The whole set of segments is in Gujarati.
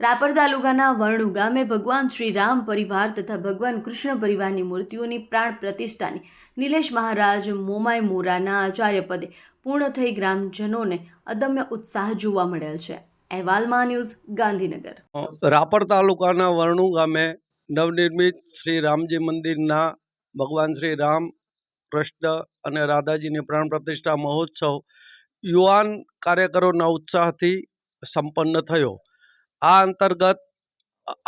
રાપર તાલુકાના વર્ણુ ગામે ભગવાન શ્રી રામ પરિવાર તથા ભગવાન કૃષ્ણ પરિવારની મૂર્તિઓની પ્રાણ પ્રતિષ્ઠાની નિલેશ મહારાજ મોમાય મોરાના આચાર્ય પદે પૂર્ણ થઈ ગ્રામજનોને અદમ્ય ઉત્સાહ જોવા મળેલ છે. અહેવાલમાં ન્યૂઝ ગાંધીનગર. રાપર તાલુકાના વર્ણુ ગામે નવનિર્મિત શ્રી રામજી મંદિરના ભગવાન શ્રી રામ કૃષ્ણ અને રાધાજીની પ્રાણ પ્રતિષ્ઠા મહોત્સવ યુવાન કાર્યકરોના ઉત્સાહથી સંપન્ન થયો. આ અંતર્ગત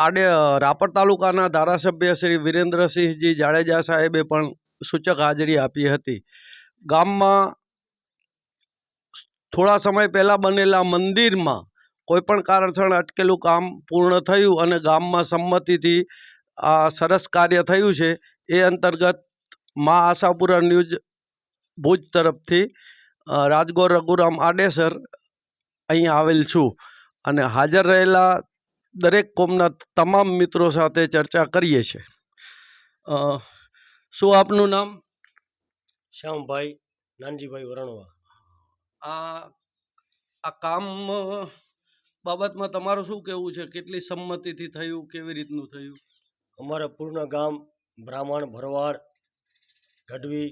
આડે રાપર તાલુકાના ધારાસભ્ય શ્રી વિરેન્દ્રસિંહજી જાડેજા સાહેબે પણ સૂચક હાજરી આપી હતી. ગામમાં થોડા સમય પહેલાં બનેલા મંદિરમાં કોઈપણ કારણસર અટકેલું કામ પૂર્ણ થયું અને ગામમાં સંમતિથી આ સરસ કાર્ય થયું છે, એ અંતર્ગત મા આશાપુરા ન્યૂઝ ભુજ તરફથી રાજગોર રઘુરામ આડેસર અહીં આવેલ છું. અને હાજર રહેલા દરેક કોમના તમામ મિત્રો સાથે ચર્ચા કરીએ છીએ શું આપનું નામ? શ્યામભાઈ નાનજીભાઈ વરણવા. આ આ કામ બાબતમાં તમારું શું કહેવું છે? કેટલી સંમતિથી થયું? કેવી રીતનું થયું? અમારા પૂર્ણ ગામ બ્રાહ્મણ ભરવાડ ગઢવી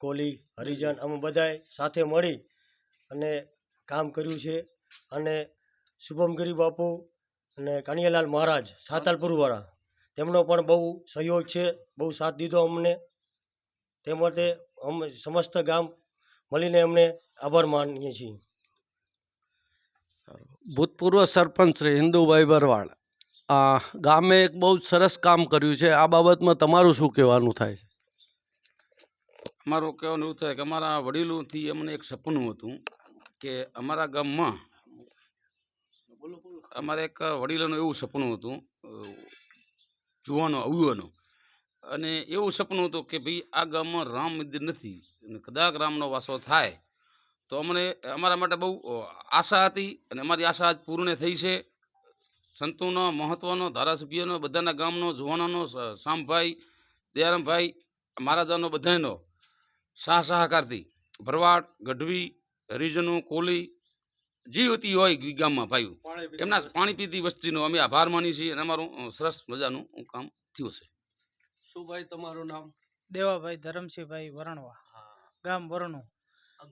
કોલી હરિજન અમે બધાએ સાથે મળી અને કામ કર્યું છે. અને શુભમગીરી બાપુ અને કાનિયાલાલ મહારાજ સાતાલપુરવાળા. તેમનો પણ બહુ સહયોગ છે બહુ સાથ દીધો અમને. તે માટે અમે સમસ્ત ગામ મળીને અમને આભાર માનીએ છીએ. ભૂતપૂર્વ સરપંચ શ્રી હિન્દુભાઈ બરવાળ આ ગામે એક બહુ જ સરસ કામ કર્યું છે. આ બાબતમાં તમારું શું કહેવાનું થાય? અમારું કહેવાનું એવું થાય કે અમારા વડીલોથી અમને એક સપનું હતું કે અમારા ગામમાં અમારે એક વડીલોનું એવું સપનું હતું જુવાનો અવયુવાનો અને એવું સપનું હતું કે ભાઈ આ ગામમાં રામ મંદિર નથી અને કદાચ રામનો વાસો થાય. તો અમને, અમારા માટે બહુ આશા હતી અને અમારી આશા પૂર્ણ થઈ છે. સંતોનો મહત્ત્વનો ધારાસભ્યનો, બધાના ગામનો, જુવાનોનો શામભાઈ દયારામભાઈ, મહારાજાનો બધાનો સાહ સહકારથી ભરવાડ, ગઢવી, હરિજનો, કોલી જે હતી હોય ગામમાં ભાઈઓ. એમના પાણી પીતી વસ્તીનો અમે આભાર માની છીએ અને અમારું સરસ મજાનું કામ થયું છે શું ભાઈ તમારું નામ? દેવાભાઈ ધરમસિંહભાઈ વરણવા. ગામ વરણું.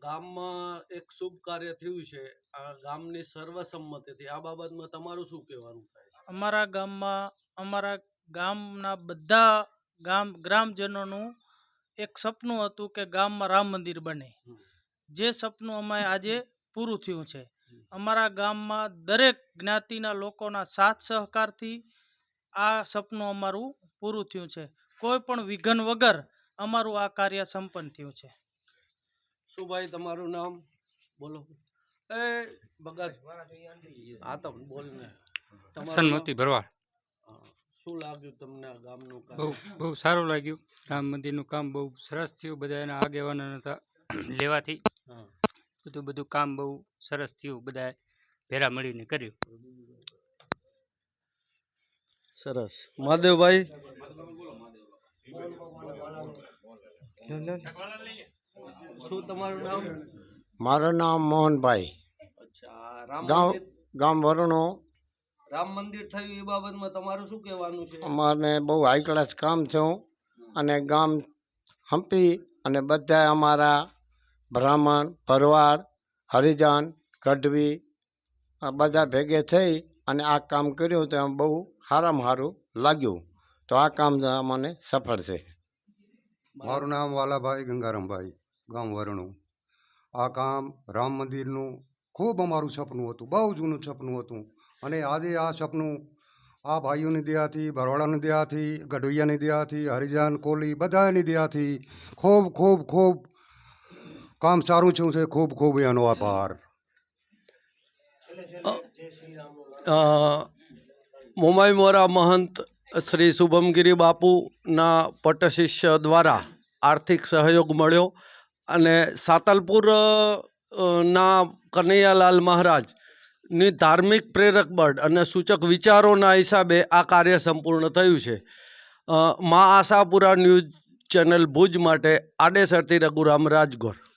ગામમાં એક શુભ કાર્ય થયું છે. આ ગામની સર્વસંમતિથી. આ બાબતમાં તમારું શું કહેવાનું થાય? અમારા ગામમાં અમારા ગામના બધા ગામ ગ્રામજનોનું એક સપનું હતું કે ગામમાં રામ મંદિર બને. જે સપનું અમે આજે પૂરું થયું છે. અમારા ગામમાં દરેક જ્ઞાતિના લોકોના સાથ સહકારથી આ સપનું અમારું પૂરું થયું છે. કોઈ પણ વિઘન વગર અમારું આ કાર્ય સંપન્ન થયું છે. શું ભાઈ તમારું નામ? બોલો. એ ભગત. આ તો બોલ ને. સન્મતિ ભરવાડ. શું લાગ્યું તમને આ ગામનું કામ? બહુ બહુ સારું લાગ્યું. રામ મંદિરનું કામ બહુ સરસ થયું. બધા એના આગેવાનો હતા લેવાથી બધું બધું કામ બહુ સરસ થયું બધા ભેરા મળીને કર્યું. સરસ. મહાદેવભાઈ? શું તમારું નામ? મારું નામ મોહનભાઈ. ગામ ગામ વરણો. રામ મંદિર થયું એ બાબતમાં તમારું શું કહેવાનું છે? અમારે બહુ હાઈ ક્લાસ કામ થયું અને ગામ હંપી અને બધા અમારા બ્રાહ્મણ ભરવાડ હરિજન, ગઢવી, આ બધા ભેગે થઈ અને આ કામ કર્યું તો એમ બહુ સારામાં સારું લાગ્યું. તો આ કામ મને સફળ છે. મારું નામ વાલાભાઈ ગંગારામભાઈ, ગામ વરણું. આ કામ રામ મંદિરનું ખૂબ અમારું સપનું હતું, બહુ જૂનું સપનું હતું. અને આજે આ સપનું આ ભાઈઓની દયાથી, ભરવાડાની દયાથી, ગઢવિયાની દયાથી, હરિજન, કોલી બધાની દયાથી ખૂબ ખૂબ ખૂબ કામ સારું થયું છે, ખૂબ ખૂબ એનો આભાર. મુંબઈ મોરા મહંત શ્રી શુભમગીરી બાપુના પટશિષ્ય દ્વારા આર્થિક સહયોગ મળ્યો અને સાતલપુર ના કનૈયાલાલ મહારાજની ધાર્મિક પ્રેરક બળ અને સૂચક વિચારોના હિસાબે આ કાર્ય સંપૂર્ણ થયું છે. મા આશાપુરા ન્યૂઝ ચેનલ ભુજ માટે આડેસરથી રઘુરામ રાજગોર.